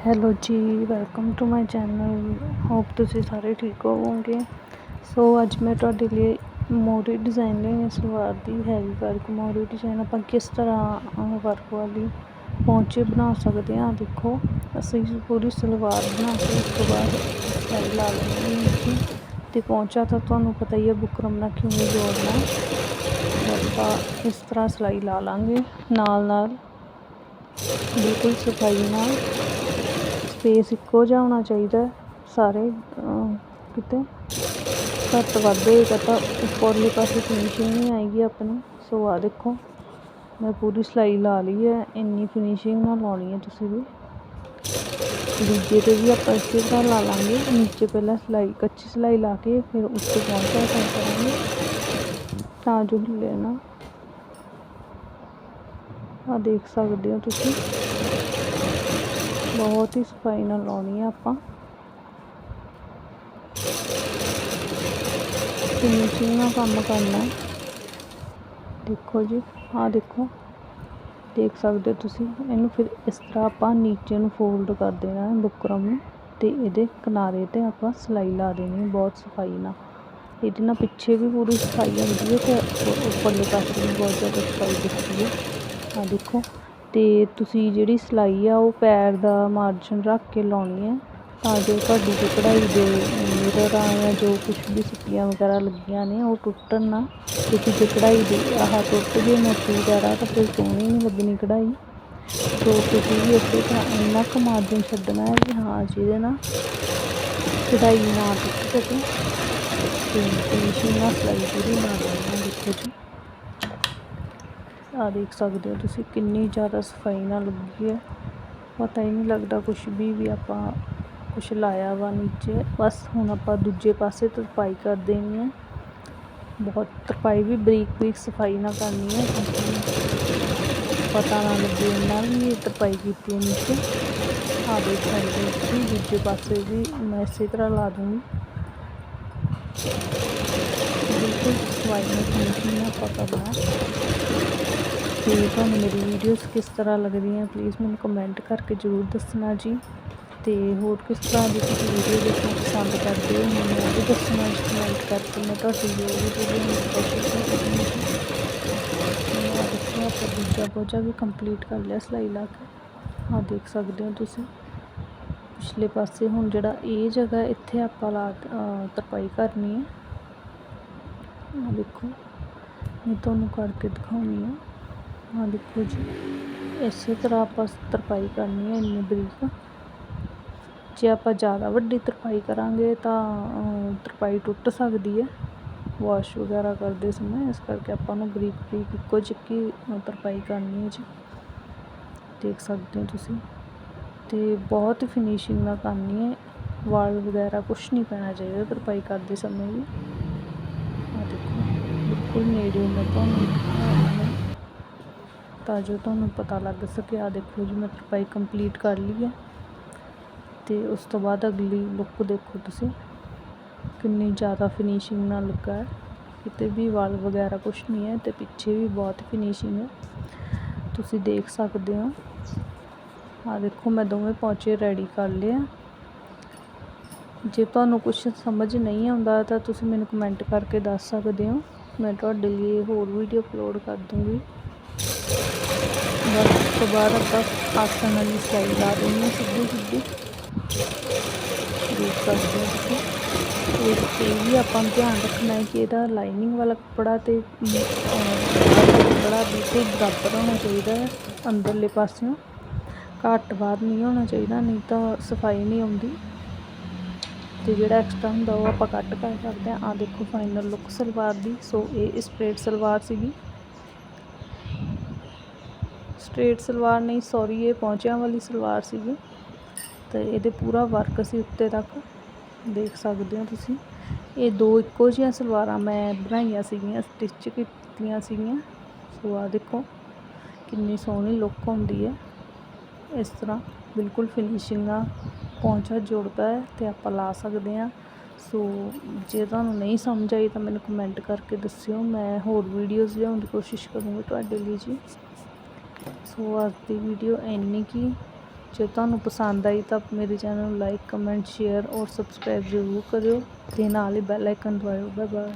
Hello ji welcome to my channel hope ਤੁਸੀਂ ਸਾਰੇ ਠੀਕ ਹੋਵੋਗੇ। ਸੋ ਅੱਜ ਮੈਂ ਤੁਹਾਡੇ ਲਈ ਮੋਰੀ ਡਿਜ਼ਾਈਨ ਲਈ ਸਲਵਾਰ ਦੀ ਹੈਵੀ ਵਰਕ ਮੋਰੀ ਡਿਜ਼ਾਈਨ ਆਪਾਂ ਕਿਸ ਤਰ੍ਹਾਂ ਵਰਕ ਵਾਲੀ ਪੌਂਚੇ ਬਣਾ ਸਕਦੇ ਹਾਂ? ਦੇਖੋ, ਅਸੀਂ ਪੂਰੀ ਸਲਵਾਰ ਬਣਾ ਕੇ ਉਸ ਤੋਂ ਬਾਅਦ ਸਿਲਾਈ ਲਾ ਲੈਣੀ ਨੀਚੇ ਤੇ ਪੌਂਚਾ ਤਾਂ ਤੁਹਾਨੂੰ ਪਤਾ ਹੀ ਹੈ, ਬੁਕਰਮ ਨਾਲ ਕਿਵੇਂ ਜੋੜਨਾ। ਆਪਾਂ ਇਸ ਤਰ੍ਹਾਂ ਸਿਲਾਈ ਲਾ ਲਾਂਗੇ ਨਾਲ ਨਾਲ ਬਿਲਕੁਲ ਸਫ਼ਾਈ ਨਾਲ। ਸਪੇਸ ਇੱਕੋ ਜਿਹਾ ਹੋਣਾ ਚਾਹੀਦਾ ਸਾਰੇ ਕਿਤੇ। ਘੱਟ ਵੱਧ ਹੋਏਗਾ ਤਾਂ ਉੱਪਰਲੇ ਪਾਸੇ ਫਿਨਿਸ਼ਿੰਗ ਨਹੀਂ ਆਏਗੀ ਆਪਣੀ। ਸੋ ਆ ਦੇਖੋ, ਮੈਂ ਪੂਰੀ ਸਿਲਾਈ ਲਾ ਲਈ ਹੈ। ਇੰਨੀ ਫਿਨਿਸ਼ਿੰਗ ਨਾਲ ਲਾਉਣੀ ਹੈ ਤੁਸੀਂ ਵੀ। ਦੂਜੇ ਤੇ ਵੀ ਆਪਾਂ ਇਸੇ ਤਰ੍ਹਾਂ ਲਾ ਲਾਂਗੇ। ਨੀਚੇ ਪਹਿਲਾਂ ਸਿਲਾਈ, ਕੱਚੀ ਸਿਲਾਈ ਲਾ ਕੇ ਫਿਰ ਉੱਤੇ ਪਹੁੰਚਾ ਕਰਾਂਗੇ। ਤਾਂ ਜੋ ਹਿੱਲੇ ਨਾ। ਆ ਦੇਖ ਸਕਦੇ ਹੋ ਤੁਸੀਂ। ਬਹੁਤ ਹੀ ਸਫ਼ਾਈ ਨਾਲ ਲਾਉਣੀ ਆ ਆਪਾਂ। ਫਿਨਿਸ਼ਿੰਗ ਨਾਲ ਕੰਮ ਕਰਨਾ ਦੇਖੋ ਜੀ ਆ ਦੇਖੋ। ਦੇਖ ਸਕਦੇ ਹੋ ਤੁਸੀਂ, ਇਹਨੂੰ ਫਿਰ ਇਸ ਤਰ੍ਹਾਂ ਆਪਾਂ ਨੀਚੇ ਨੂੰ ਫੋਲਡ ਕਰ ਦੇਣਾ ਹੈ ਬੁਕਰਮ ਨੂੰ ਤੇ ਇਹਦੇ ਕਿਨਾਰੇ ਤੇ ਆਪਾਂ ਸਿਲਾਈ ਲਾ ਦੇਣੀ ਬਹੁਤ ਸਫ਼ਾਈ ਨਾਲ। ਇਹਦੇ ਨਾਲ ਪਿੱਛੇ ਵੀ ਪੂਰੀ ਸਫ਼ਾਈ ਹੁੰਦੀ ਹੈ ਤੇ ਉੱਪਰਲੇ ਪਾਸੇ ਵੀ ਬਹੁਤ ਜ਼ਿਆਦਾ ਸਫ਼ਾਈ ਦਿਖਦੀ ਹੈ। ਆ ਦੇਖੋ ਅਤੇ ਤੁਸੀਂ ਜਿਹੜੀ ਸਿਲਾਈ ਆ, ਉਹ ਪੈਰ ਦਾ ਮਾਰਜਨ ਰੱਖ ਕੇ ਲਾਉਣੀ ਹੈ ਤਾਂ ਜੋ ਤੁਹਾਡੀ ਜੋ ਕਢਾਈ ਦੇ ਮਿਰਰ ਆ ਜਾਂ ਜੋ ਕੁਛ ਵੀ ਸਿੱਪੀਆਂ ਵਗੈਰਾ ਲੱਗੀਆਂ ਨੇ, ਉਹ ਟੁੱਟਣ ਨਾ। ਕਿਉਂਕਿ ਜੇ ਕਢਾਈ ਦੀ ਆਹ ਟੁੱਟ ਗਈ ਮੋਤੀ ਵਗੈਰਾ ਤਾਂ ਫਿਰ ਸੋਹਣੀ ਨਹੀਂ ਲੱਗਣੀ ਕਢਾਈ। ਸੋ ਤੁਸੀਂ ਵੀ ਇਸੇ ਤਰ੍ਹਾਂ ਇੰਨਾ ਕੁ ਮਾਰਜਨ ਛੱਡਣਾ ਹੈ ਕਿ ਹਾਂ, ਜਿਹਦੇ ਨਾਲ ਕਢਾਈ ਨਾ ਟੁੱਟ ਸਕੇ। ਤੇ ਫਿਨਿਸ਼ਿੰਗ ਨਾਲ ਸਿਲਾਈ ਪੂਰੀ ਨਾ ਦੇਣਾ ਦੇਖੋ ਜੀ। ਆ ਦੇਖ ਸਕਦੇ ਹੋ ਤੁਸੀਂ ਕਿੰਨੀ ਜ਼ਿਆਦਾ ਸਫ਼ਾਈ ਨਾਲ ਲੱਗੀ ਹੈ। ਪਤਾ ਹੀ ਨਹੀਂ ਲੱਗਦਾ ਕੁਛ ਵੀ ਵੀ ਆਪਾਂ ਕੁਛ ਲਾਇਆ ਵਾ ਨੀਚੇ। ਬਸ ਹੁਣ ਆਪਾਂ ਦੂਜੇ ਪਾਸੇ ਤਰਪਾਈ ਕਰ ਦੇਣੀ ਹੈ। ਬਹੁਤ ਤਰਪਾਈ ਵੀ ਬਰੀਕ ਬਰੀਕ ਸਫ਼ਾਈ ਨਾਲ ਕਰਨੀ ਹੈ। ਪਤਾ ਨਾ ਲੱਗੇ ਇਹਨਾਂ ਵੀ ਤਰਪਾਈ ਕੀਤੀ ਹੈ ਨੀਚੇ। ਆ ਦੇਖ ਸਕਦੇ ਹੋ ਤੁਸੀਂ, ਦੂਜੇ ਪਾਸੇ ਵੀ ਮੈਂ ਇਸੇ ਤਰ੍ਹਾਂ ਲਾ ਦੂੰਗੀ। ਬਿਲਕੁਲ ਸਫ਼ਾਈ ਨਾਲ ਫਿਨਿਸ਼ਿੰਗ ਨਾਲ ਪਤਾ ਬਣਾ ਤੇ ਤੁਹਾਨੂੰ ਮੇਰੀ ਵੀਡੀਓਜ਼ ਕਿਸ ਤਰ੍ਹਾਂ ਲੱਗਦੀਆਂ ਪਲੀਜ਼ ਮੈਨੂੰ ਕਮੈਂਟ ਕਰਕੇ ਜ਼ਰੂਰ ਦੱਸਣਾ ਜੀ। ਤੇ ਹੋਰ ਕਿਸ ਤਰ੍ਹਾਂ ਦੀ ਤੁਸੀਂ ਵੀਡੀਓ ਦੇਖਣਾ ਪਸੰਦ ਕਰਦੇ ਹੋ, ਮੈਨੂੰ ਉਹ ਵੀ ਦੱਸਣਾ ਕਮੈਂਟ ਕਰਕੇ ਮੈਂ ਤੁਹਾਡੀ ਜੋ ਵੀ ਵੀਡੀਓ ਕੋਸ਼ਿਸ਼ ਕਰਾਂਗੀ ਮੈਂ ਦੇਖੋ ਆਪਾਂ ਦੂਜਾ ਪੋਚਾ ਵੀ ਕੰਪਲੀਟ ਕਰ ਲਿਆ ਸਿਲਾਈ ਲਾ ਕੇ। ਆ ਦੇਖ ਸਕਦੇ ਹੋ ਤੁਸੀਂ। ਪਿਛਲੇ ਪਾਸੇ ਹੁਣ ਜਿਹੜਾ ਇਹ ਜਗ੍ਹਾ ਇੱਥੇ ਆਪਾਂ ਲਾ ਤਰਪਾਈ ਕਰਨੀ ਹੈ। ਆ ਦੇਖੋ, ਮੈਂ ਤੁਹਾਨੂੰ ਕਰਕੇ ਦਿਖਾਉਣੀ ਆ। ਆ ਦੇਖੋ ਜੀ। ਇਸੇ ਤਰ੍ਹਾਂ ਆਪਾਂ ਤਰਪਾਈ ਕਰਨੀ ਹੈ ਇੰਨੀ ਬਰੀਕ। ਜੇ ਆਪਾਂ ਜ਼ਿਆਦਾ ਵੱਡੀ ਤਰਪਾਈ ਕਰਾਂਗੇ ਤਾਂ ਤਰਪਾਈ ਟੁੱਟ ਸਕਦੀ ਹੈ। ਵਾਸ਼ ਵਗੈਰਾ ਕਰਦੇ ਸਮੇਂ ਇਸ ਕਰਕੇ ਆਪਾਂ ਨੂੰ ਬਰੀਕ ਬਰੀਕ ਇੱਕੋ ਜਿਹੀ ਤਰਪਾਈ ਕਰਨੀ ਹੈ ਜੀ। ਦੇਖ ਸਕਦੇ ਹੋ ਤੁਸੀਂ। ਤੇ ਬਹੁਤ ਫਿਨਿਸ਼ਿੰਗ ਨਾਲ ਕਰਨੀ ਹੈ। ਵਾਲ ਵਗੈਰਾ ਕੁਝ ਨਹੀਂ ਪੈਣਾ ਚਾਹੀਦਾ ਤਰਪਾਈ ਕਰਦੇ ਸਮੇਂ ਵੀ। ਆ ਦੇਖੋ, ਬਿਲਕੁਲ ਨੇੜੇ ਮੈਂ ਤੁਹਾਨੂੰ ਤਾਂ ਜੋ ਤੁਹਾਨੂੰ ਪਤਾ ਲੱਗ ਸਕੇ ਆ ਦੇਖੋ ਜੀ, ਮੈਂ ਤਰਪਾਈ ਕੰਪਲੀਟ ਕਰ ਲਈ ਹੈ ਤੇ ਉਸ ਤੋਂ ਬਾਅਦ ਅਗਲੀ ਲੁੱਕ ਦੇਖੋ ਤੁਸੀਂ, ਕਿੰਨੀ ਜ਼ਿਆਦਾ ਫਿਨਿਸ਼ਿੰਗ ਨਾਲ ਲੱਗਾ ਹੈ। ਕਿਤੇ ਵੀ ਵਾਲ ਵਗੈਰਾ ਕੁਝ ਨਹੀਂ ਹੈ ਤੇ ਪਿੱਛੇ ਵੀ ਬਹੁਤ ਫਿਨਿਸ਼ਿੰਗ ਹੈ। ਤੁਸੀਂ ਦੇਖ ਸਕਦੇ ਹੋ। ਆ ਦੇਖੋ, ਮੈਂ ਦੋਵੇਂ ਪੌਂਚੇ ਰੈਡੀ ਕਰ ਲਏ ਆ। ਜੇ ਤੁਹਾਨੂੰ ਕੁਝ ਸਮਝ ਨਹੀਂ ਆਉਂਦਾ ਤਾਂ ਤੁਸੀਂ ਮੈਨੂੰ ਕਮੈਂਟ ਕਰਕੇ ਦੱਸ ਸਕਦੇ ਹੋ। ਮੈਂ ਤੁਹਾਡੇ ਲਈ ਹੋਰ ਵੀਡੀਓ ਅਪਲੋਡ ਕਰ ਦੂੰਗੀ। ਬਸ ਉਸ ਤੋਂ ਬਾਅਦ ਆਪਾਂ ਆਸਣ ਵਾਲੀ ਸਿਲਾਈ ਲਾ ਦੇਣੀ ਹੈ ਸਿੱਧੀ ਸਿੱਧੀ ਦੇਖ ਸਕਦੇ ਹੋ ਤੁਸੀਂ ਇਹ ਵੀ ਆਪਾਂ ਨੂੰ ਧਿਆਨ ਰੱਖਣਾ ਹੈ ਕਿ ਇਹਦਾ ਲਾਈਨਿੰਗ ਵਾਲਾ ਕੱਪੜਾ ਤੇ ਕੱਪੜਾ ਬਿਲਕੁਲ ਬਰਾਬਰ ਹੋਣਾ ਚਾਹੀਦਾ ਹੈ ਅੰਦਰਲੇ ਪਾਸਿਓਂ ਘੱਟ ਬਾਹਰ ਨਹੀਂ ਹੋਣਾ ਚਾਹੀਦਾ ਨਹੀਂ ਤਾਂ ਸਫ਼ਾਈ ਨਹੀਂ ਆਉਂਦੀ ਤੇ ਜਿਹੜਾ ਐਕਸਟਰਾ ਹੁੰਦਾ ਉਹ ਆਪਾਂ ਕੱਟ ਕਰ ਸਕਦੇ ਆ ਆ ਦੇਖੋ ਫਾਈਨਲ ਲੁੱਕ ਸਲਵਾਰ ਦੀ, ਸੋ ਇਹ ਸਟ੍ਰੇਟ ਸਲਵਾਰ ਸੀਗੀ। ਸਟ੍ਰੇਟ ਸਲਵਾਰ ਨਹੀਂ ਸੌਰੀ ਇਹ ਪੌਂਚਿਆਂ ਵਾਲੀ ਸਲਵਾਰ ਸੀਗੀ। ਤੇ ਇਹਦੇ ਪੂਰਾ ਵਰਕ ਸੀ ਉੱਤੇ ਤੱਕ ਦੇਖ ਸਕਦੇ ਹੋ ਤੁਸੀਂ। ਇਹ ਦੋ ਇੱਕੋ ਜਿਹੀਆਂ ਸਲਵਾਰਾਂ ਮੈਂ ਬਣਾਈਆਂ ਸੀਗੀਆਂ ਸਟਿਚ ਕੀਤੀਆਂ ਸੀਗੀਆਂ। ਸੋ ਆ ਦੇਖੋ, ਕਿੰਨੀ ਸੋਹਣੀ ਲੁੱਕ ਹੁੰਦੀ ਹੈ। ਇਸ ਤਰ੍ਹਾਂ ਬਿਲਕੁਲ ਫਿਨਿਸ਼ਿੰਗ ਆ, ਪੌਂਚਾ ਜੁੜਦਾ ਹੈ ਤੇ ਆਪਾਂ ਲਾ ਸਕਦੇ ਹਾਂ। ਸੋ ਜੇ ਤੁਹਾਨੂੰ ਨਹੀਂ ਸਮਝ ਆਈ ਤਾਂ ਮੈਨੂੰ ਕਮੈਂਟ ਕਰਕੇ ਦੱਸਿਓ। ਮੈਂ ਹੋਰ ਵੀਡੀਓਜ਼ ਲਿਆਉਣ ਦੀ ਕੋਸ਼ਿਸ਼ ਕਰੂੰਗੀ ਤੁਹਾਡੇ ਲਈ ਜੀ। ਸੋ ਅੱਜ ਦੀ ਵੀਡੀਓ ਇੰਨੀ ਕੀ ਜੇ ਤੁਹਾਨੂੰ ਪਸੰਦ ਆਈ ਤਾਂ ਮੇਰੇ ਚੈਨਲ ਨੂੰ ਲਾਈਕ, ਕਮੈਂਟ, ਸ਼ੇਅਰ ਔਰ ਸਬਸਕ੍ਰਾਈਬ ਜ਼ਰੂਰ ਕਰਿਓ ਤੇ ਨਾਲ ਹੀ ਬੈਲ ਆਈਕਨ ਦਬਾਇਓ। Bye bye